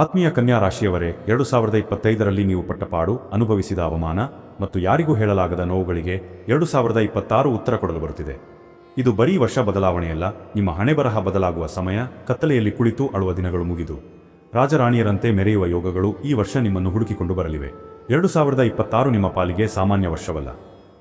ಆತ್ಮೀಯ ಕನ್ಯಾ ರಾಶಿಯವರೇ ಎರಡು ಸಾವಿರದ ಇಪ್ಪತ್ತೈದರಲ್ಲಿ ನೀವು ಪಟ್ಟಪಾಡು ಅನುಭವಿಸಿದ ಅವಮಾನ ಮತ್ತು ಯಾರಿಗೂ ಹೇಳಲಾಗದ ನೋವುಗಳಿಗೆ ಎರಡು ಸಾವಿರದ ಇಪ್ಪತ್ತಾರು ಉತ್ತರ ಕೊಡಲು ಬರುತ್ತಿದೆ. ಇದು ಬರೀ ವರ್ಷ ಬದಲಾವಣೆಯಲ್ಲ, ನಿಮ್ಮ ಹಣೆಬರಹ ಬದಲಾಗುವ ಸಮಯ ಕತ್ತಲೆಯಲ್ಲಿ ಕುಳಿತು ಅಳುವ ದಿನಗಳು ಮುಗಿದು. ರಾಜರಾಣಿಯರಂತೆ ಮೆರೆಯುವ ಯೋಗಗಳು ಈ ವರ್ಷ ನಿಮ್ಮನ್ನು ಹುಡುಕಿಕೊಂಡು ಬರಲಿವೆ. ಎರಡು ಸಾವಿರದ ಇಪ್ಪತ್ತಾರು ನಿಮ್ಮ ಪಾಲಿಗೆ ಸಾಮಾನ್ಯ ವರ್ಷವಲ್ಲ.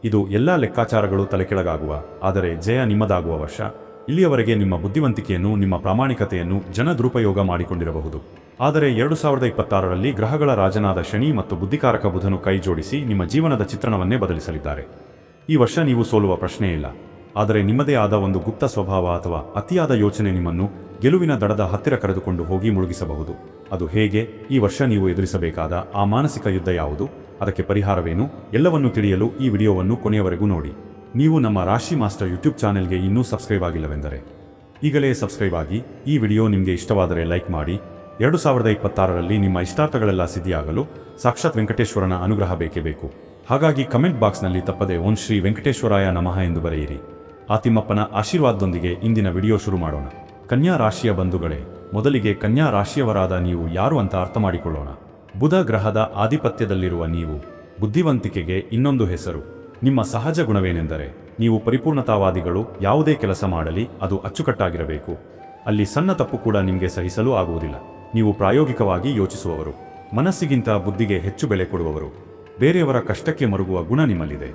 ಇದು ಎಲ್ಲ ಲೆಕ್ಕಾಚಾರಗಳು ತಲೆಕೆಳಗಾಗುವ, ಆದರೆ ಜಯ ನಿಮ್ಮದಾಗುವ ವರ್ಷ. ಇಲ್ಲಿಯವರೆಗೆ ನಿಮ್ಮ ಬುದ್ಧಿವಂತಿಕೆಯನ್ನು, ನಿಮ್ಮ ಪ್ರಾಮಾಣಿಕತೆಯನ್ನು ಜನ ದುರುಪಯೋಗ ಮಾಡಿಕೊಂಡಿರಬಹುದು. ಆದರೆ ಎರಡು ಸಾವಿರದ ಇಪ್ಪತ್ತಾರರಲ್ಲಿ ಗ್ರಹಗಳ ರಾಜನಾದ ಶನಿ ಮತ್ತು ಬುದ್ಧಿಕಾರಕ ಬುಧನು ಕೈ ಜೋಡಿಸಿ ನಿಮ್ಮ ಜೀವನದ ಚಿತ್ರಣವನ್ನೇ ಬದಲಿಸಲಿದ್ದಾರೆ. ಈ ವರ್ಷ ನೀವು ಸೋಲುವ ಪ್ರಶ್ನೆಯಿಲ್ಲ ಆದರೆ ನಿಮ್ಮದೇ ಆದ ಒಂದು ಗುಪ್ತ ಸ್ವಭಾವ ಅಥವಾ ಅತಿಯಾದ ಯೋಚನೆ ನಿಮ್ಮನ್ನು ಗೆಲುವಿನ ದಡದ ಹತ್ತಿರ ಕರೆದುಕೊಂಡು ಹೋಗಿ ಮುಳುಗಿಸಬಹುದು. ಅದು ಹೇಗೆ? ಈ ವರ್ಷ ನೀವು ಎದುರಿಸಬೇಕಾದ ಆ ಮಾನಸಿಕ ಯುದ್ಧ ಯಾವುದು? ಅದಕ್ಕೆ ಪರಿಹಾರವೇನು? ಎಲ್ಲವನ್ನೂ ತಿಳಿಯಲು ಈ ವಿಡಿಯೋವನ್ನು ಕೊನೆಯವರೆಗೂ ನೋಡಿ. ನೀವು ನಮ್ಮ ರಾಶಿ ಮಾಸ್ಟರ್ ಯೂಟ್ಯೂಬ್ ಚಾನೆಲ್ಗೆ ಇನ್ನೂ ಸಬ್ಸ್ಕ್ರೈಬ್ ಆಗಿಲ್ಲವೆಂದರೆ, ಈಗಲೇ ಸಬ್ಸ್ಕ್ರೈಬ್ ಆಗಿ ಈ ವಿಡಿಯೋ ನಿಮಗೆ ಇಷ್ಟವಾದರೆ ಲೈಕ್ ಮಾಡಿ. ಎರಡು ಸಾವಿರದ ಇಪ್ಪತ್ತಾರರಲ್ಲಿ ನಿಮ್ಮ ಇಷ್ಟಾರ್ಥಗಳೆಲ್ಲ ಸಿದ್ಧಿಯಾಗಲು ಸಾಕ್ಷಾತ್ ವೆಂಕಟೇಶ್ವರನ ಅನುಗ್ರಹ ಬೇಕೇ ಬೇಕು. ಹಾಗಾಗಿ ಕಮೆಂಟ್ ಬಾಕ್ಸ್ನಲ್ಲಿ ತಪ್ಪದೆ ಓಂ ಶ್ರೀ ವೆಂಕಟೇಶ್ವರಾಯ ನಮಃ ಎಂದು ಬರೆಯಿರಿ. ಆ ಆಶೀರ್ವಾದದೊಂದಿಗೆ ಇಂದಿನ ವಿಡಿಯೋ ಶುರು ಮಾಡೋಣ. ಕನ್ಯಾ ರಾಶಿಯ ಬಂಧುಗಳೇ, ಮೊದಲಿಗೆ ಕನ್ಯಾ ರಾಶಿಯವರಾದ ನೀವು ಯಾರು ಅಂತ ಅರ್ಥ ಮಾಡಿಕೊಳ್ಳೋಣ. ಬುಧ ಗ್ರಹದ ಆಧಿಪತ್ಯದಲ್ಲಿರುವ ನೀವು ಬುದ್ಧಿವಂತಿಕೆಗೆ ಇನ್ನೊಂದು ಹೆಸರು. ನಿಮ್ಮ ಸಹಜ ಗುಣವೇನೆಂದರೆ ನೀವು ಪರಿಪೂರ್ಣತಾವಾದಿಗಳು, ಯಾವುದೇ ಕೆಲಸ ಮಾಡಲಿ, ಅದು ಅಚ್ಚುಕಟ್ಟಾಗಿರಬೇಕು. ಅಲ್ಲಿ ಸಣ್ಣ ತಪ್ಪು ಕೂಡ ನಿಮಗೆ ಸಹಿಸಲು ಆಗುವುದಿಲ್ಲ. ನೀವು ಪ್ರಾಯೋಗಿಕವಾಗಿ ಯೋಚಿಸುವವರು. ಮನಸ್ಸಿಗಿಂತ ಬುದ್ಧಿಗೆ ಹೆಚ್ಚು ಬೆಲೆ ಕೊಡುವವರು. ಬೇರೆಯವರ ಕಷ್ಟಕ್ಕೆ ಮರುಗುವ ಗುಣ ನಿಮ್ಮಲ್ಲಿದೆ.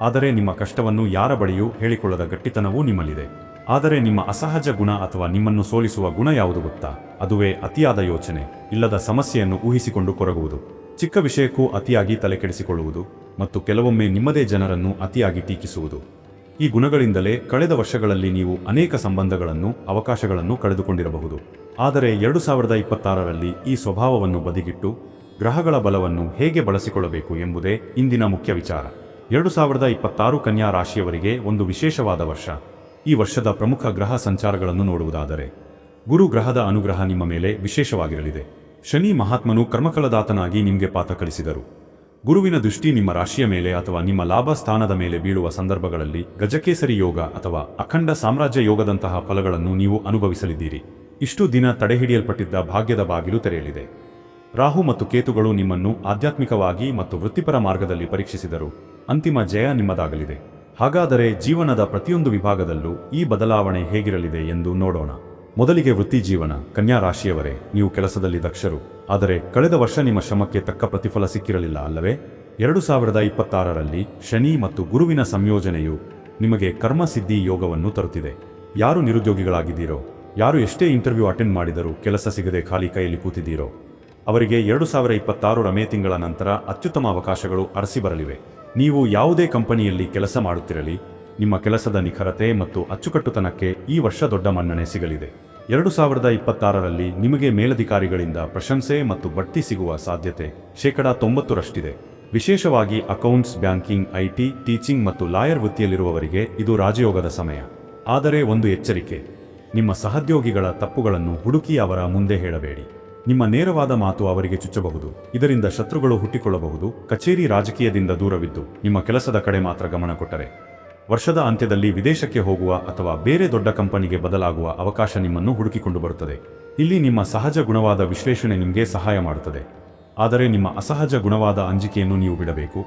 ಆದರೆ ನಿಮ್ಮ ಕಷ್ಟವನ್ನು ಯಾರ ಬಳಿಯೂ ಹೇಳಿಕೊಳ್ಳದ ಗಟ್ಟಿತನವೂ ನಿಮ್ಮಲ್ಲಿದೆ. ಆದರೆ ನಿಮ್ಮ ಅಸಹಜ ಗುಣ ಅಥವಾ ನಿಮ್ಮನ್ನು ಸೋಲಿಸುವ ಗುಣ ಯಾವುದು ಗೊತ್ತಾ? ಅದುವೇ ಅತಿಯಾದ ಯೋಚನೆ. ಇಲ್ಲದ ಸಮಸ್ಯೆಯನ್ನು ಊಹಿಸಿಕೊಂಡು ಕೊರಗುವುದು. ಚಿಕ್ಕ ವಿಷಯಕ್ಕೂ ಅತಿಯಾಗಿ ತಲೆಕೆಡಿಸಿಕೊಳ್ಳುವುದು. ಮತ್ತು ಕೆಲವೊಮ್ಮೆ ನಿಮ್ಮದೇ ಜನರನ್ನು ಅತಿಯಾಗಿ ಟೀಕಿಸುವುದು. ಈ ಗುಣಗಳಿಂದಲೇ ಕಳೆದ ವರ್ಷಗಳಲ್ಲಿ ನೀವು ಅನೇಕ ಸಂಬಂಧಗಳನ್ನು, ಅವಕಾಶಗಳನ್ನು ಕಳೆದುಕೊಂಡಿರಬಹುದು. ಆದರೆ ಎರಡು ಸಾವಿರದ ಇಪ್ಪತ್ತಾರರಲ್ಲಿ ಈ ಸ್ವಭಾವವನ್ನು ಬದಿಗಿಟ್ಟು ಗ್ರಹಗಳ ಬಲವನ್ನು ಹೇಗೆ ಬಳಸಿಕೊಳ್ಳಬೇಕು ಎಂಬುದೇ ಇಂದಿನ ಮುಖ್ಯ ವಿಚಾರ. ಎರಡು ಸಾವಿರದ ಇಪ್ಪತ್ತಾರು ಕನ್ಯಾ ರಾಶಿಯವರಿಗೆ ಒಂದು ವಿಶೇಷವಾದ ವರ್ಷ. ಈ ವರ್ಷದ ಪ್ರಮುಖ ಗ್ರಹ ಸಂಚಾರಗಳನ್ನು ನೋಡುವುದಾದರೆ, ಗುರು ಗ್ರಹದ ಅನುಗ್ರಹ ನಿಮ್ಮ ಮೇಲೆ ವಿಶೇಷವಾಗಿರಲಿದೆ. ಶನಿ ಮಹಾತ್ಮನು ಕರ್ಮಕಲದಾತನಾಗಿ ನಿಮಗೆ ಪಾಠ ಕಲಿಸಿದರು. ಗುರುವಿನ ದೃಷ್ಟಿ ನಿಮ್ಮ ರಾಶಿಯ ಮೇಲೆ ಅಥವಾ ನಿಮ್ಮ ಲಾಭ ಸ್ಥಾನದ ಮೇಲೆ ಬೀಳುವ ಸಂದರ್ಭಗಳಲ್ಲಿ ಗಜಕೇಸರಿ ಯೋಗ ಅಥವಾ ಅಖಂಡ ಸಾಮ್ರಾಜ್ಯ ಯೋಗದಂತಹ ಫಲಗಳನ್ನು ನೀವು ಅನುಭವಿಸಲಿದ್ದೀರಿ. ಇಷ್ಟು ದಿನ ತಡೆಹಿಡಿಯಲ್ಪಟ್ಟಿದ್ದ ಭಾಗ್ಯದ ಬಾಗಿಲು ತೆರೆಯಲಿದೆ. ರಾಹು ಮತ್ತು ಕೇತುಗಳು ನಿಮ್ಮನ್ನು ಆಧ್ಯಾತ್ಮಿಕವಾಗಿ ಮತ್ತು ವೃತ್ತಿಪರ ಮಾರ್ಗದಲ್ಲಿ ಪರೀಕ್ಷಿಸಿದರು. ಅಂತಿಮ ಜಯ ನಿಮ್ಮದಾಗಲಿದೆ. ಹಾಗಾದರೆ ಜೀವನದ ಪ್ರತಿಯೊಂದು ವಿಭಾಗದಲ್ಲೂ ಈ ಬದಲಾವಣೆ ಹೇಗಿರಲಿದೆ ಎಂದು ನೋಡೋಣ. ಮೊದಲಿಗೆ ವೃತ್ತಿ ಜೀವನ. ಕನ್ಯಾ ರಾಶಿಯವರೇ, ನೀವು ಕೆಲಸದಲ್ಲಿ ದಕ್ಷರು. ಆದರೆ ಕಳೆದ ವರ್ಷ ನಿಮ್ಮ ಶ್ರಮಕ್ಕೆ ತಕ್ಕ ಪ್ರತಿಫಲ ಸಿಕ್ಕಿರಲಿಲ್ಲ ಅಲ್ಲವೇ? ಎರಡು ಸಾವಿರದ ಇಪ್ಪತ್ತಾರರಲ್ಲಿ ಶನಿ ಮತ್ತು ಗುರುವಿನ ಸಂಯೋಜನೆಯು ನಿಮಗೆ ಕರ್ಮಸಿದ್ಧಿ ಯೋಗವನ್ನು ತರುತ್ತಿದೆ. ಯಾರು ನಿರುದ್ಯೋಗಿಗಳಾಗಿದ್ದೀರೋ, ಯಾರು ಎಷ್ಟೇ ಇಂಟರ್ವ್ಯೂ ಅಟೆಂಡ್ ಮಾಡಿದರೂ ಕೆಲಸ ಸಿಗದೆ ಖಾಲಿ ಕೈಯಲ್ಲಿ ಕೂತಿದ್ದೀರೋ, ಅವರಿಗೆ ಎರಡು ಸಾವಿರ ಇಪ್ಪತ್ತಾರರ ಮೇ ತಿಂಗಳ ನಂತರ ಅತ್ಯುತ್ತಮ ಅವಕಾಶಗಳು ಅರಸಿ ಬರಲಿವೆ. ನೀವು ಯಾವುದೇ ಕಂಪನಿಯಲ್ಲಿ ಕೆಲಸ ಮಾಡುತ್ತಿರಲಿ, ನಿಮ್ಮ ಕೆಲಸದ ನಿಖರತೆ ಮತ್ತು ಅಚ್ಚುಕಟ್ಟುತನಕ್ಕೆ ಈ ವರ್ಷ ದೊಡ್ಡ ಮನ್ನಣೆ ಸಿಗಲಿದೆ. ಎರಡು ಸಾವಿರದ ಇಪ್ಪತ್ತಾರರಲ್ಲಿ ನಿಮಗೆ ಮೇಲಧಿಕಾರಿಗಳಿಂದ ಪ್ರಶಂಸೆ ಮತ್ತು ಬಡ್ತಿ ಸಿಗುವ ಸಾಧ್ಯತೆ ಶೇಕಡಾ ತೊಂಬತ್ತರಷ್ಟಿದೆ. ವಿಶೇಷವಾಗಿ ಅಕೌಂಟ್ಸ್, ಬ್ಯಾಂಕಿಂಗ್, ಐಟಿ, ಟೀಚಿಂಗ್ ಮತ್ತು ಲಾಯರ್ ವೃತ್ತಿಯಲ್ಲಿರುವವರಿಗೆ ಇದು ರಾಜಯೋಗದ ಸಮಯ. ಆದರೆ ಒಂದು ಎಚ್ಚರಿಕೆ, ನಿಮ್ಮ ಸಹೋದ್ಯೋಗಿಗಳ ತಪ್ಪುಗಳನ್ನು ಹುಡುಕಿ ಅವರ ಮುಂದೆ ಹೇಳಬೇಡಿ. ನಿಮ್ಮ ನೇರವಾದ ಮಾತು ಅವರಿಗೆ ಚುಚ್ಚಬಹುದು, ಇದರಿಂದ ಶತ್ರುಗಳು ಹುಟ್ಟಿಕೊಳ್ಳಬಹುದು, ಕಚೇರಿ ರಾಜಕೀಯದಿಂದ ದೂರವಿದ್ದು, ನಿಮ್ಮ ಕೆಲಸದ ಕಡೆ ಮಾತ್ರ ಗಮನ ಕೊಟ್ಟರೆ. ವರ್ಷದ ಅಂತ್ಯದಲ್ಲಿ ವಿದೇಶಕ್ಕೆ ಹೋಗುವ ಅಥವಾ ಬೇರೆ ದೊಡ್ಡ ಕಂಪನಿಗೆ ಬದಲಾಗುವ ಅವಕಾಶ ನಿಮ್ಮನ್ನು ಹುಡುಕಿಕೊಂಡು ಬರುತ್ತದೆ. ಇಲ್ಲಿ ನಿಮ್ಮ ಸಹಜ ಗುಣವಾದ ವಿಶ್ಲೇಷಣೆ ನಿಮಗೆ ಸಹಾಯ ಮಾಡುತ್ತದೆ. ಆದರೆ ನಿಮ್ಮ ಅಸಹಜ ಗುಣವಾದ ಅಂಜಿಕೆಯನ್ನು ನೀವು ಬಿಡಬೇಕು.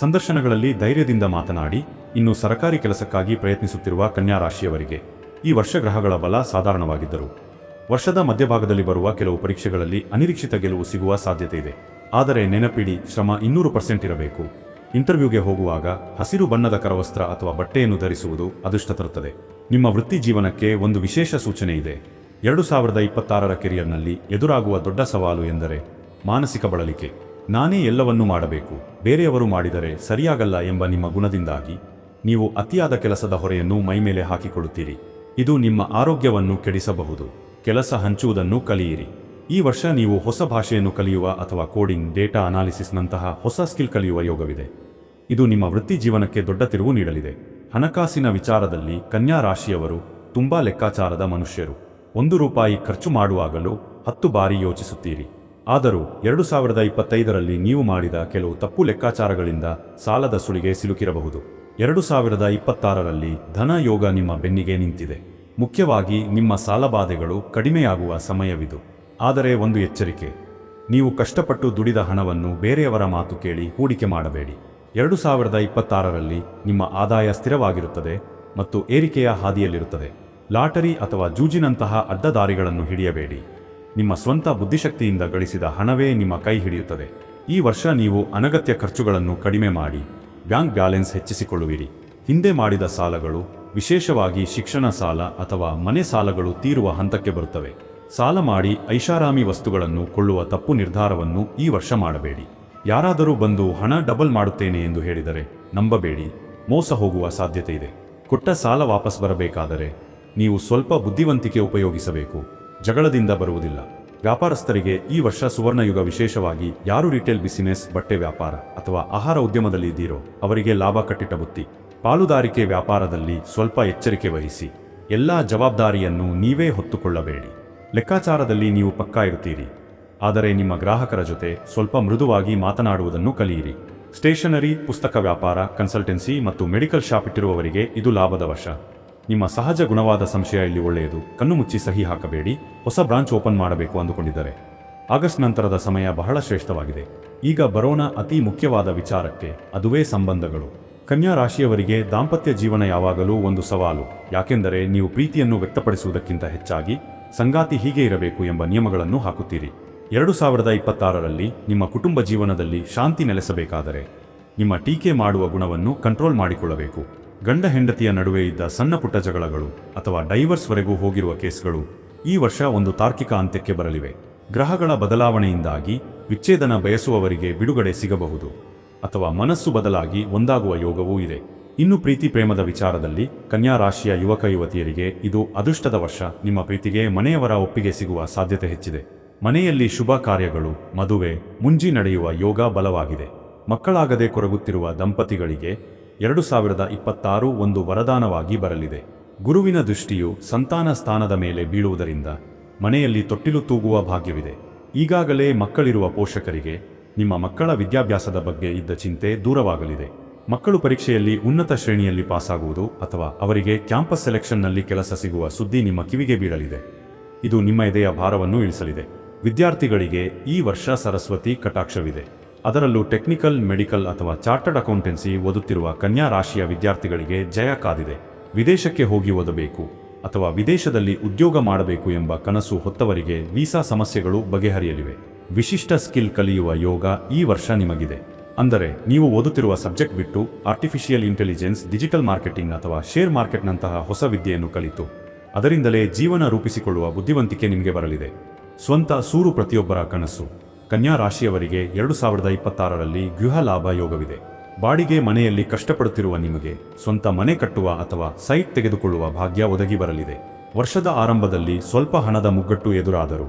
ಸಂದರ್ಶನಗಳಲ್ಲಿ ಧೈರ್ಯದಿಂದ ಮಾತನಾಡಿ, ಇನ್ನು ಸರಕಾರಿ ಕೆಲಸಕ್ಕಾಗಿ ಪ್ರಯತ್ನಿಸುತ್ತಿರುವ ಕನ್ಯಾ ರಾಶಿಯವರಿಗೆ ಈ ವರ್ಷ ಗ್ರಹಗಳ ಬಲ ಸಾಧಾರಣವಾಗಿದ್ದರು. ವರ್ಷದ ಮಧ್ಯಭಾಗದಲ್ಲಿ ಬರುವ ಕೆಲವು ಪರೀಕ್ಷೆಗಳಲ್ಲಿ ಅನಿರೀಕ್ಷಿತ ಗೆಲುವು ಸಿಗುವ ಸಾಧ್ಯತೆ ಇದೆ. ಆದರೆ ನೆನಪಿಡಿ, ಶ್ರಮ ಇನ್ನೂರು ಪರ್ಸೆಂಟ್ ಇರಬೇಕು. ಇಂಟರ್ವ್ಯೂಗೆ ಹೋಗುವಾಗ ಹಸಿರು ಬಣ್ಣದ ಕರವಸ್ತ್ರ ಅಥವಾ ಬಟ್ಟೆಯನ್ನು ಧರಿಸುವುದು ಅದೃಷ್ಟ ತರುತ್ತದೆ. ನಿಮ್ಮ ವೃತ್ತಿ ಜೀವನಕ್ಕೆ ಒಂದು ವಿಶೇಷ ಸೂಚನೆ ಇದೆ. ಎರಡು ಸಾವಿರದ ಇಪ್ಪತ್ತಾರರ ಕೆರಿಯರ್ನಲ್ಲಿ ಎದುರಾಗುವ ದೊಡ್ಡ ಸವಾಲು ಎಂದರೆ ಮಾನಸಿಕ ಬಳಲಿಕೆ. ನಾನೇ ಎಲ್ಲವನ್ನೂ ಮಾಡಬೇಕು. ಬೇರೆಯವರು ಮಾಡಿದರೆ ಸರಿಯಾಗಲ್ಲ ಎಂಬ ನಿಮ್ಮ ಗುಣದಿಂದಾಗಿ ನೀವು ಅತಿಯಾದ ಕೆಲಸದ ಹೊರೆಯನ್ನು ಮೈಮೇಲೆ ಹಾಕಿಕೊಳ್ಳುತ್ತೀರಿ. ಇದು ನಿಮ್ಮ ಆರೋಗ್ಯವನ್ನು ಕೆಡಿಸಬಹುದು. ಕೆಲಸ ಹಂಚುವುದನ್ನು ಕಲಿಯಿರಿ. ಈ ವರ್ಷ ನೀವು ಹೊಸ ಭಾಷೆಯನ್ನು ಕಲಿಯುವ ಅಥವಾ ಕೋಡಿಂಗ್, ಡೇಟಾ ಅನಾಲಿಸಿಸ್ನಂತಹ ಹೊಸ ಸ್ಕಿಲ್ ಕಲಿಯುವ ಯೋಗವಿದೆ. ಇದು ನಿಮ್ಮ ವೃತ್ತಿ ಜೀವನಕ್ಕೆ ದೊಡ್ಡ ತಿರುವು ನೀಡಲಿದೆ. ಹಣಕಾಸಿನ ವಿಚಾರದಲ್ಲಿ ಕನ್ಯಾ ರಾಶಿಯವರು ತುಂಬಾ ಲೆಕ್ಕಾಚಾರದ ಮನುಷ್ಯರು. ಒಂದು ರೂಪಾಯಿ ಖರ್ಚು ಮಾಡುವಾಗಲೂ ಹತ್ತು ಬಾರಿ ಯೋಚಿಸುತ್ತೀರಿ. ಆದರೂ ಎರಡು ಸಾವಿರದ ಇಪ್ಪತ್ತೈದರಲ್ಲಿ ನೀವು ಮಾಡಿದ ಕೆಲವು ತಪ್ಪು ಲೆಕ್ಕಾಚಾರಗಳಿಂದ ಸಾಲದ ಸುಳಿಗೆ ಸಿಲುಕಿರಬಹುದು. ಎರಡು ಸಾವಿರದ ಇಪ್ಪತ್ತಾರರಲ್ಲಿ ಧನ ಯೋಗ ನಿಮ್ಮ ಬೆನ್ನಿಗೆ ನಿಂತಿದೆ. ಮುಖ್ಯವಾಗಿ ನಿಮ್ಮ ಸಾಲಬಾಧೆಗಳು ಕಡಿಮೆಯಾಗುವ ಸಮಯವಿದು. ಆದರೆ ಒಂದು ಎಚ್ಚರಿಕೆ. ನೀವು ಕಷ್ಟಪಟ್ಟು ದುಡಿದ ಹಣವನ್ನು ಬೇರೆಯವರ ಮಾತು ಕೇಳಿ ಹೂಡಿಕೆ ಮಾಡಬೇಡಿ. ಎರಡು ಸಾವಿರದ ಇಪ್ಪತ್ತಾರರಲ್ಲಿ ನಿಮ್ಮ ಆದಾಯ ಸ್ಥಿರವಾಗಿರುತ್ತದೆ ಮತ್ತು ಏರಿಕೆಯ ಹಾದಿಯಲ್ಲಿರುತ್ತದೆ. ಲಾಟರಿ ಅಥವಾ ಜೂಜಿನಂತಹ ಅಡ್ಡದಾರಿಗಳನ್ನು ಹಿಡಿಯಬೇಡಿ. ನಿಮ್ಮ ಸ್ವಂತ ಬುದ್ಧಿಶಕ್ತಿಯಿಂದ ಗಳಿಸಿದ ಹಣವೇ ನಿಮ್ಮ ಕೈ ಹಿಡಿಯುತ್ತದೆ. ಈ ವರ್ಷ ನೀವು ಅನಗತ್ಯ ಖರ್ಚುಗಳನ್ನು ಕಡಿಮೆ ಮಾಡಿ, ಬ್ಯಾಂಕ್ ಬ್ಯಾಲೆನ್ಸ್ ಹೆಚ್ಚಿಸಿಕೊಳ್ಳುವಿರಿ. ಹಿಂದೆ ಮಾಡಿದ ಸಾಲಗಳು, ವಿಶೇಷವಾಗಿ ಶಿಕ್ಷಣ ಸಾಲ ಅಥವಾ ಮನೆ ಸಾಲಗಳು ತೀರುವ ಹಂತಕ್ಕೆ ಬರುತ್ತವೆ. ಸಾಲ ಮಾಡಿ ಐಷಾರಾಮಿ ವಸ್ತುಗಳನ್ನು ಕೊಳ್ಳುವ ತಪ್ಪು ನಿರ್ಧಾರವನ್ನು ಈ ವರ್ಷ ಮಾಡಬೇಡಿ. ಯಾರಾದರೂ ಬಂದು ಹಣ ಡಬಲ್ ಮಾಡುತ್ತೇನೆ ಎಂದು ಹೇಳಿದರೆ ನಂಬಬೇಡಿ. ಮೋಸ ಹೋಗುವ ಸಾಧ್ಯತೆ ಇದೆ. ಕೊಟ್ಟ ಸಾಲ ವಾಪಸ್ ಬರಬೇಕಾದರೆ ನೀವು ಸ್ವಲ್ಪ ಬುದ್ಧಿವಂತಿಕೆ ಉಪಯೋಗಿಸಬೇಕು. ಜಗಳದಿಂದ ಬರುವುದಿಲ್ಲ. ವ್ಯಾಪಾರಸ್ಥರಿಗೆ ಈ ವರ್ಷ ಸುವರ್ಣಯುಗ ವಿಶೇಷವಾಗಿ ಯಾರು ರಿಟೇಲ್ ಬಿಸಿನೆಸ್ ಬಟ್ಟೆ ವ್ಯಾಪಾರ ಅಥವಾ ಆಹಾರ ಉದ್ಯಮದಲ್ಲಿ ಇದ್ದೀರೋ ಅವರಿಗೆ ಲಾಭ ಕಟ್ಟಿಟ್ಟ ಬುತ್ತಿ. ಪಾಲುದಾರಿಕೆ ವ್ಯಾಪಾರದಲ್ಲಿ ಸ್ವಲ್ಪ ಎಚ್ಚರಿಕೆ ವಹಿಸಿ. ಎಲ್ಲಾ ಜವಾಬ್ದಾರಿಯನ್ನು ನೀವೇ ಹೊತ್ತುಕೊಳ್ಳಬೇಡಿ. ಲೆಕ್ಕಾಚಾರದಲ್ಲಿ ನೀವು ಪಕ್ಕಾ ಇರುತ್ತೀರಿ. ಆದರೆ ನಿಮ್ಮ ಗ್ರಾಹಕರ ಜೊತೆ ಸ್ವಲ್ಪ ಮೃದುವಾಗಿ ಮಾತನಾಡುವುದನ್ನು ಕಲಿಯಿರಿ. ಸ್ಟೇಷನರಿ, ಪುಸ್ತಕ ವ್ಯಾಪಾರ, ಕನ್ಸಲ್ಟೆನ್ಸಿ ಮತ್ತು ಮೆಡಿಕಲ್ ಶಾಪ್ ಇಟ್ಟಿರುವವರಿಗೆ ಇದು ಲಾಭದ ವರ್ಷ ನಿಮ್ಮ ಸಹಜ ಗುಣವಾದ ಸಂಶಯ ಇಲ್ಲಿ ಒಳ್ಳೆಯದು. ಕಣ್ಣು ಮುಚ್ಚಿ ಸಹಿ ಹಾಕಬೇಡಿ. ಹೊಸ ಬ್ರಾಂಚ್ ಓಪನ್ ಮಾಡಬೇಕು ಅಂದುಕೊಂಡಿದ್ದಾರೆ. ಆಗಸ್ಟ್ ನಂತರದ ಸಮಯ ಬಹಳ ಶ್ರೇಷ್ಠವಾಗಿದೆ. ಈಗ ಬರೋಣ ಅತಿ ಮುಖ್ಯವಾದ ವಿಚಾರಕ್ಕೆ, ಅದುವೇ ಸಂಬಂಧಗಳು. ಕನ್ಯಾ ರಾಶಿಯವರಿಗೆ ದಾಂಪತ್ಯ ಜೀವನ ಯಾವಾಗಲೂ ಒಂದು ಸವಾಲು. ಯಾಕೆಂದರೆ ನೀವು ಪ್ರೀತಿಯನ್ನು ವ್ಯಕ್ತಪಡಿಸುವುದಕ್ಕಿಂತ ಹೆಚ್ಚಾಗಿ ಸಂಗಾತಿ ಹೀಗೆ ಇರಬೇಕು ಎಂಬ ನಿಯಮಗಳನ್ನು ಹಾಕುತ್ತೀರಿ. ಎರಡು ಸಾವಿರದ ಇಪ್ಪತ್ತಾರರಲ್ಲಿ ನಿಮ್ಮ ಕುಟುಂಬ ಜೀವನದಲ್ಲಿ ಶಾಂತಿ ನೆಲೆಸಬೇಕಾದರೆ ನಿಮ್ಮ ಟೀಕೆ ಮಾಡುವ ಗುಣವನ್ನು ಕಂಟ್ರೋಲ್ ಮಾಡಿಕೊಳ್ಳಬೇಕು. ಗಂಡ ಹೆಂಡತಿಯ ನಡುವೆ ಇದ್ದ ಸಣ್ಣ ಪುಟ್ಟ ಜಗಳಗಳು ಅಥವಾ ಡೈವರ್ಸ್ವರೆಗೂ ಹೋಗಿರುವ ಕೇಸ್ಗಳು ಈ ವರ್ಷ ಒಂದು ತಾರ್ಕಿಕ ಅಂತ್ಯಕ್ಕೆ ಬರಲಿವೆ. ಗ್ರಹಗಳ ಬದಲಾವಣೆಯಿಂದಾಗಿ ವಿಚ್ಛೇದನ ಬಯಸುವವರಿಗೆ ಬಿಡುಗಡೆ ಸಿಗಬಹುದು ಅಥವಾ ಮನಸ್ಸು ಬದಲಾಗಿ ಒಂದಾಗುವ ಯೋಗವೂ ಇದೆ. ಇನ್ನು ಪ್ರೀತಿ ಪ್ರೇಮದ ವಿಚಾರದಲ್ಲಿ ಕನ್ಯಾ ರಾಶಿಯ ಯುವಕ ಯುವತಿಯರಿಗೆ ಇದು ಅದೃಷ್ಟದ ವರ್ಷ. ನಿಮ್ಮ ಪ್ರೀತಿಗೆ ಮನೆಯವರ ಒಪ್ಪಿಗೆ ಸಿಗುವ ಸಾಧ್ಯತೆ ಹೆಚ್ಚಿದೆ. ಮನೆಯಲ್ಲಿ ಶುಭ ಕಾರ್ಯಗಳು, ಮದುವೆ, ಮುಂಜಿ ನಡೆಯುವ ಯೋಗ ಬಲವಾಗಿದೆ. ಮಕ್ಕಳಾಗದೆ ಕೊರಗುತ್ತಿರುವ ದಂಪತಿಗಳಿಗೆ ಎರಡು ಸಾವಿರದ ಇಪ್ಪತ್ತಾರು ಒಂದು ವರದಾನವಾಗಿ ಬರಲಿದೆ. ಗುರುವಿನ ದೃಷ್ಟಿಯು ಸಂತಾನ ಸ್ಥಾನದ ಮೇಲೆ ಬೀಳುವುದರಿಂದ ಮನೆಯಲ್ಲಿ ತೊಟ್ಟಿಲು ತೂಗುವ ಭಾಗ್ಯವಿದೆ. ಈಗಾಗಲೇ ಮಕ್ಕಳಿರುವ ಪೋಷಕರಿಗೆ ನಿಮ್ಮ ಮಕ್ಕಳ ವಿದ್ಯಾಭ್ಯಾಸದ ಬಗ್ಗೆ ಇದ್ದ ಚಿಂತೆ ದೂರವಾಗಲಿದೆ. ಮಕ್ಕಳು ಪರೀಕ್ಷೆಯಲ್ಲಿ ಉನ್ನತ ಶ್ರೇಣಿಯಲ್ಲಿ ಪಾಸಾಗುವುದು ಅಥವಾ ಅವರಿಗೆ ಕ್ಯಾಂಪಸ್ ಸೆಲೆಕ್ಷನ್ನಲ್ಲಿ ಕೆಲಸ ಸಿಗುವ ಸುದ್ದಿ ನಿಮ್ಮ ಕಿವಿಗೆ ಬೀಳಲಿದೆ. ಇದು ನಿಮ್ಮ ಎದೆಯ ಭಾರವನ್ನು ಇಳಿಸಲಿದೆ. ವಿದ್ಯಾರ್ಥಿಗಳಿಗೆ ಈ ವರ್ಷ ಸರಸ್ವತಿ ಕಟಾಕ್ಷವಿದೆ. ಅದರಲ್ಲೂ ಟೆಕ್ನಿಕಲ್, ಮೆಡಿಕಲ್ ಅಥವಾ ಚಾರ್ಟರ್ಡ್ ಅಕೌಂಟೆನ್ಸಿ ಓದುತ್ತಿರುವ ಕನ್ಯಾ ರಾಶಿಯ ವಿದ್ಯಾರ್ಥಿಗಳಿಗೆ ಜಯ ಕಾದಿದೆ. ವಿದೇಶಕ್ಕೆ ಹೋಗಿ ಓದಬೇಕು ಅಥವಾ ವಿದೇಶದಲ್ಲಿ ಉದ್ಯೋಗ ಮಾಡಬೇಕು ಎಂಬ ಕನಸು ಹೊತ್ತವರಿಗೆ ವೀಸಾ ಸಮಸ್ಯೆಗಳು ಬಗೆಹರಿಯಲಿವೆ. ವಿಶಿಷ್ಟ ಸ್ಕಿಲ್ ಕಲಿಯುವ ಯೋಗ ಈ ವರ್ಷ ನಿಮಗಿದೆ. ಅಂದರೆ ನೀವು ಓದುತ್ತಿರುವ ಸಬ್ಜೆಕ್ಟ್ ಬಿಟ್ಟು ಆರ್ಟಿಫಿಷಿಯಲ್ ಇಂಟೆಲಿಜೆನ್ಸ್, ಡಿಜಿಟಲ್ ಮಾರ್ಕೆಟಿಂಗ್ ಅಥವಾ ಶೇರ್ ಮಾರ್ಕೆಟ್ನಂತಹ ಹೊಸ ವಿದ್ಯೆಯನ್ನು ಕಲಿತು, ಅದರಿಂದಲೇ ಜೀವನ ರೂಪಿಸಿಕೊಳ್ಳುವ ಬುದ್ಧಿವಂತಿಕೆ ನಿಮಗೆ ಬರಲಿದೆ. ಸ್ವಂತ ಸೂರು ಪ್ರತಿಯೊಬ್ಬರ ಕನಸು. ಕನ್ಯಾ ರಾಶಿಯವರಿಗೆ ಎರಡು ಸಾವಿರದ ಇಪ್ಪತ್ತಾರರಲ್ಲಿ ಗೃಹ ಲಾಭ ಯೋಗವಿದೆ. ಬಾಡಿಗೆ ಮನೆಯಲ್ಲಿ ಕಷ್ಟಪಡುತ್ತಿರುವ ನಿಮಗೆ ಸ್ವಂತ ಮನೆ ಕಟ್ಟುವ ಅಥವಾ ಸೈಟ್ ತೆಗೆದುಕೊಳ್ಳುವ ಭಾಗ್ಯ ಒದಗಿ ಬರಲಿದೆ. ವರ್ಷದ ಆರಂಭದಲ್ಲಿ ಸ್ವಲ್ಪ ಹಣದ ಮುಗ್ಗಟ್ಟು ಎದುರಾದರೂ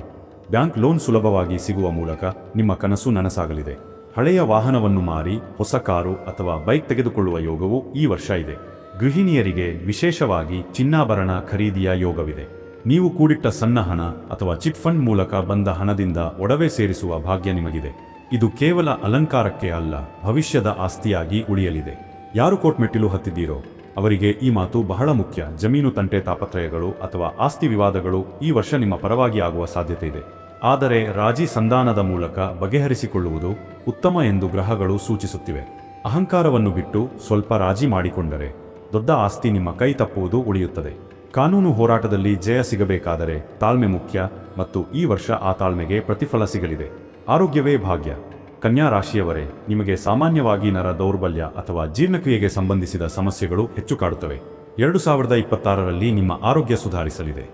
ಬ್ಯಾಂಕ್ ಲೋನ್ ಸುಲಭವಾಗಿ ಸಿಗುವ ಮೂಲಕ ನಿಮ್ಮ ಕನಸು ನನಸಾಗಲಿದೆ. ಹಳೆಯ ವಾಹನವನ್ನು ಮಾರಿ ಹೊಸ ಕಾರು ಅಥವಾ ಬೈಕ್ ತೆಗೆದುಕೊಳ್ಳುವ ಯೋಗವು ಈ ವರ್ಷ ಇದೆ. ಗೃಹಿಣಿಯರಿಗೆ ವಿಶೇಷವಾಗಿ ಚಿನ್ನಾಭರಣ ಖರೀದಿಯ ಯೋಗವಿದೆ. ನೀವು ಕೂಡಿಟ್ಟ ಸಣ್ಣ ಹಣ ಅಥವಾ ಚಿಟ್ ಫಂಡ್ ಮೂಲಕ ಬಂದ ಹಣದಿಂದ ಒಡವೆ ಸೇರಿಸುವ ಭಾಗ್ಯ ನಿಮಗಿದೆ. ಇದು ಕೇವಲ ಅಲಂಕಾರಕ್ಕೆ ಅಲ್ಲ, ಭವಿಷ್ಯದ ಆಸ್ತಿಯಾಗಿ ಉಳಿಯಲಿದೆ. ಯಾರು ಕೋಟ್ ಮೆಟ್ಟಿಲು ಹತ್ತಿದ್ದೀರೋ, ಅವರಿಗೆ ಈ ಮಾತು ಬಹಳ ಮುಖ್ಯ. ಜಮೀನು ತಂಟೆ ತಾಪತ್ರಯಗಳು ಅಥವಾ ಆಸ್ತಿ ವಿವಾದಗಳು ಈ ವರ್ಷ ನಿಮ್ಮ ಪರವಾಗಿ ಆಗುವ ಸಾಧ್ಯತೆ ಇದೆ. ಆದರೆ ರಾಜಿ ಸಂಧಾನದ ಮೂಲಕ ಬಗೆಹರಿಸಿಕೊಳ್ಳುವುದು ಉತ್ತಮ ಎಂದು ಗ್ರಹಗಳು ಸೂಚಿಸುತ್ತಿವೆ. ಅಹಂಕಾರವನ್ನು ಬಿಟ್ಟು ಸ್ವಲ್ಪ ರಾಜಿ ಮಾಡಿಕೊಂಡರೆ ದೊಡ್ಡ ಆಸ್ತಿ ನಿಮ್ಮ ಕೈ ತಪ್ಪುವುದು ಉಳಿಯುತ್ತದೆ. ಕಾನೂನು ಹೋರಾಟದಲ್ಲಿ ಜಯ ಸಿಗಬೇಕಾದರೆ ತಾಳ್ಮೆ ಮುಖ್ಯ ಮತ್ತು ಈ ವರ್ಷ ಆ ತಾಳ್ಮೆಗೆ ಪ್ರತಿಫಲ ಸಿಗಲಿದೆ. ಆರೋಗ್ಯವೇ ಭಾಗ್ಯ. ಕನ್ಯಾ ರಾಶಿಯವರೇ, ನಿಮಗೆ ಸಾಮಾನ್ಯವಾಗಿ ನರ ದೌರ್ಬಲ್ಯ ಅಥವಾ ಜೀರ್ಣಕ್ರಿಯೆಗೆ ಸಂಬಂಧಿಸಿದ ಸಮಸ್ಯೆಗಳು ಹೆಚ್ಚು ಕಾಡುತ್ತವೆ. ಎರಡು ಸಾವಿರದ ಇಪ್ಪತ್ತಾರರಲ್ಲಿ ನಿಮ್ಮ ಆರೋಗ್ಯ ಸುಧಾರಿಸಲಿದೆ.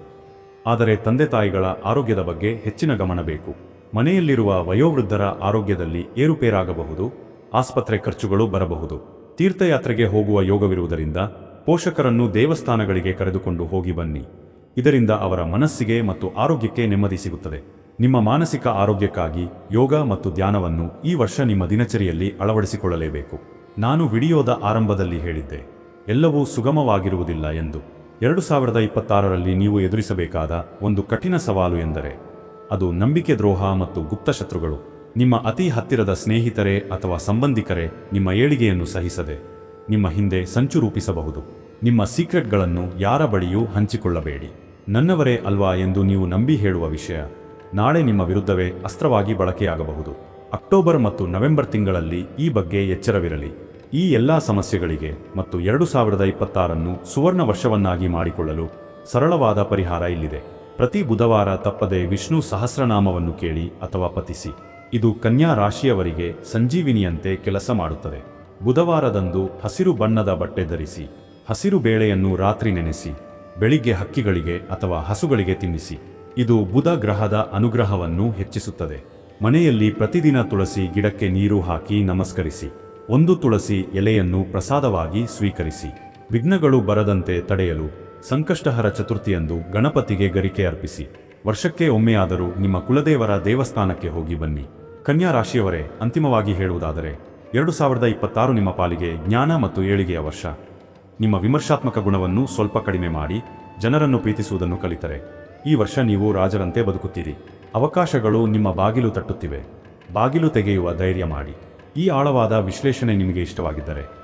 ಆದರೆ ತಂದೆ ತಾಯಿಗಳ ಆರೋಗ್ಯದ ಬಗ್ಗೆ ಹೆಚ್ಚಿನ ಗಮನ ಬೇಕು. ಮನೆಯಲ್ಲಿರುವ ವಯೋವೃದ್ಧರ ಆರೋಗ್ಯದಲ್ಲಿ ಏರುಪೇರಾಗಬಹುದು, ಆಸ್ಪತ್ರೆ ಖರ್ಚುಗಳು ಬರಬಹುದು, ತೀರ್ಥಯಾತ್ರೆಗೆ ಹೋಗುವ ಯೋಗವಿರುವುದರಿಂದ ಪೋಷಕರನ್ನು ದೇವಸ್ಥಾನಗಳಿಗೆ ಕರೆದುಕೊಂಡು ಹೋಗಿ ಬನ್ನಿ. ಇದರಿಂದ ಅವರ ಮನಸ್ಸಿಗೆ ಮತ್ತು ಆರೋಗ್ಯಕ್ಕೆ ನೆಮ್ಮದಿ ಸಿಗುತ್ತದೆ. ನಿಮ್ಮ ಮಾನಸಿಕ ಆರೋಗ್ಯಕ್ಕಾಗಿ ಯೋಗ ಮತ್ತು ಧ್ಯಾನವನ್ನು ಈ ವರ್ಷ ನಿಮ್ಮ ದಿನಚರಿಯಲ್ಲಿ ಅಳವಡಿಸಿಕೊಳ್ಳಲೇಬೇಕು. ನಾನು ವಿಡಿಯೋದ ಆರಂಭದಲ್ಲಿ ಹೇಳಿದ್ದೆ. ಎಲ್ಲವೂ ಸುಗಮವಾಗಿರುವುದಿಲ್ಲ ಎಂದು. ಎರಡು ಸಾವಿರದ ಇಪ್ಪತ್ತಾರರಲ್ಲಿ ನೀವು ಎದುರಿಸಬೇಕಾದ ಒಂದು ಕಠಿಣ ಸವಾಲು ಎಂದರೆ, ಅದು ನಂಬಿಕೆ ದ್ರೋಹ ಮತ್ತು ಗುಪ್ತಶತ್ರುಗಳು ನಿಮ್ಮ ಅತಿ ಹತ್ತಿರದ ಸ್ನೇಹಿತರೇ ಅಥವಾ ಸಂಬಂಧಿಕರೇ ನಿಮ್ಮ ಏಳಿಗೆಯನ್ನು ಸಹಿಸದೆ ನಿಮ್ಮ ಹಿಂದೆ ಸಂಚು ರೂಪಿಸಬಹುದು. ನಿಮ್ಮ ಸೀಕ್ರೆಟ್ಗಳನ್ನು ಯಾರ ಬಳಿಯೂ ಹಂಚಿಕೊಳ್ಳಬೇಡಿ. ನನ್ನವರೇ ಅಲ್ವಾ ಎಂದು ನೀವು ನಂಬಿ ಹೇಳುವ ವಿಷಯ. ನಾಳೆ ನಿಮ್ಮ ವಿರುದ್ಧವೇ ಅಸ್ತ್ರವಾಗಿ ಬಳಕೆಯಾಗಬಹುದು. ಅಕ್ಟೋಬರ್ ಮತ್ತು ನವೆಂಬರ್ ತಿಂಗಳಲ್ಲಿ ಈ ಬಗ್ಗೆ ಎಚ್ಚರವಿರಲಿ. ಈ ಎಲ್ಲ ಸಮಸ್ಯೆಗಳಿಗೆ ಮತ್ತು ಎರಡು ಸಾವಿರದ ಇಪ್ಪತ್ತಾರನ್ನು ಸುವರ್ಣ ವರ್ಷವನ್ನಾಗಿ ಮಾಡಿಕೊಳ್ಳಲು ಸರಳವಾದ ಪರಿಹಾರ ಇಲ್ಲಿದೆ. ಪ್ರತಿ ಬುಧವಾರ ತಪ್ಪದೆ ವಿಷ್ಣು ಸಹಸ್ರನಾಮವನ್ನು ಕೇಳಿ ಅಥವಾ ಪತಿಸಿ. ಇದು ಕನ್ಯಾ ರಾಶಿಯವರಿಗೆ ಸಂಜೀವಿನಿಯಂತೆ ಕೆಲಸ ಮಾಡುತ್ತದೆ. ಬುಧವಾರದಂದು ಹಸಿರು ಬಣ್ಣದ ಬಟ್ಟೆ ಧರಿಸಿ. ಹಸಿರು ಬೇಳೆಯನ್ನು ರಾತ್ರಿ ನೆನೆಸಿ, ಬೆಳಿಗ್ಗೆ ಹಕ್ಕಿಗಳಿಗೆ ಅಥವಾ ಹಸುಗಳಿಗೆ ತಿನ್ನಿಸಿ. ಇದು ಬುಧ ಗ್ರಹದ ಅನುಗ್ರಹವನ್ನು ಹೆಚ್ಚಿಸುತ್ತದೆ. ಮನೆಯಲ್ಲಿ ಪ್ರತಿದಿನ ತುಳಸಿ ಗಿಡಕ್ಕೆ ನೀರು ಹಾಕಿ ನಮಸ್ಕರಿಸಿ. ಒಂದು ತುಳಸಿ ಎಲೆಯನ್ನು ಪ್ರಸಾದವಾಗಿ ಸ್ವೀಕರಿಸಿ. ವಿಘ್ನಗಳು ಬರದಂತೆ ತಡೆಯಲು ಸಂಕಷ್ಟಹರ ಚತುರ್ಥಿಯಂದು ಗಣಪತಿಗೆ ಗರಿಕೆ ಅರ್ಪಿಸಿ. ವರ್ಷಕ್ಕೆ ಒಮ್ಮೆಯಾದರೂ ನಿಮ್ಮ ಕುಲದೇವರ ದೇವಸ್ಥಾನಕ್ಕೆ ಹೋಗಿ ಬನ್ನಿ. ಕನ್ಯಾ ರಾಶಿಯವರೇ, ಅಂತಿಮವಾಗಿ ಹೇಳುವುದಾದರೆ, ಎರಡು ಸಾವಿರದ ಇಪ್ಪತ್ತಾರು ನಿಮ್ಮ ಪಾಲಿಗೆ ಜ್ಞಾನ ಮತ್ತು ಏಳಿಗೆಯ ವರ್ಷ. ನಿಮ್ಮ ವಿಮರ್ಶಾತ್ಮಕ ಗುಣವನ್ನು ಸ್ವಲ್ಪ ಕಡಿಮೆ ಮಾಡಿ ಜನರನ್ನು ಪ್ರೀತಿಸುವುದನ್ನು ಕಲಿತರೆ. ಈ ವರ್ಷ ನೀವು ರಾಜರಂತೆ ಬದುಕುತ್ತೀರಿ. ಅವಕಾಶಗಳು ನಿಮ್ಮ ಬಾಗಿಲು ತಟ್ಟುತ್ತಿವೆ. ಬಾಗಿಲು ತೆಗೆಯುವ ಧೈರ್ಯ ಮಾಡಿ. ಈ ಆಳವಾದ ವಿಶ್ಲೇಷಣೆ ನಿಮಗೆ ಇಷ್ಟವಾಗಿದ್ದರೆ.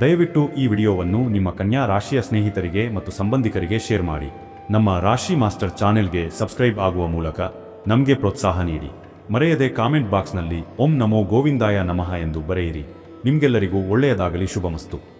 ದಯವಿಟ್ಟು ಈ ವಿಡಿಯೋವನ್ನು ನಿಮ್ಮ ಕನ್ಯಾ ರಾಶಿಯ ಸ್ನೇಹಿತರಿಗೆ ಮತ್ತು ಸಂಬಂಧಿಕರಿಗೆ ಶೇರ್ ಮಾಡಿ. ನಮ್ಮ ರಾಶಿ ಮಾಸ್ಟರ್ ಚಾನೆಲ್ಗೆ ಸಬ್ಸ್ಕ್ರೈಬ್ ಆಗುವ ಮೂಲಕ ನಮಗೆ ಪ್ರೋತ್ಸಾಹ ನೀಡಿ. ಮರೆಯದೆ ಕಾಮೆಂಟ್ ಬಾಕ್ಸ್ನಲ್ಲಿ ಓಂ ನಮೋ ಗೋವಿಂದಾಯ ನಮಃ ಎಂದು ಬರೆಯಿರಿ. ನಿಮಗೆಲ್ಲರಿಗೂ ಒಳ್ಳೆಯದಾಗಲಿ ಶುಭಮಸ್ತು.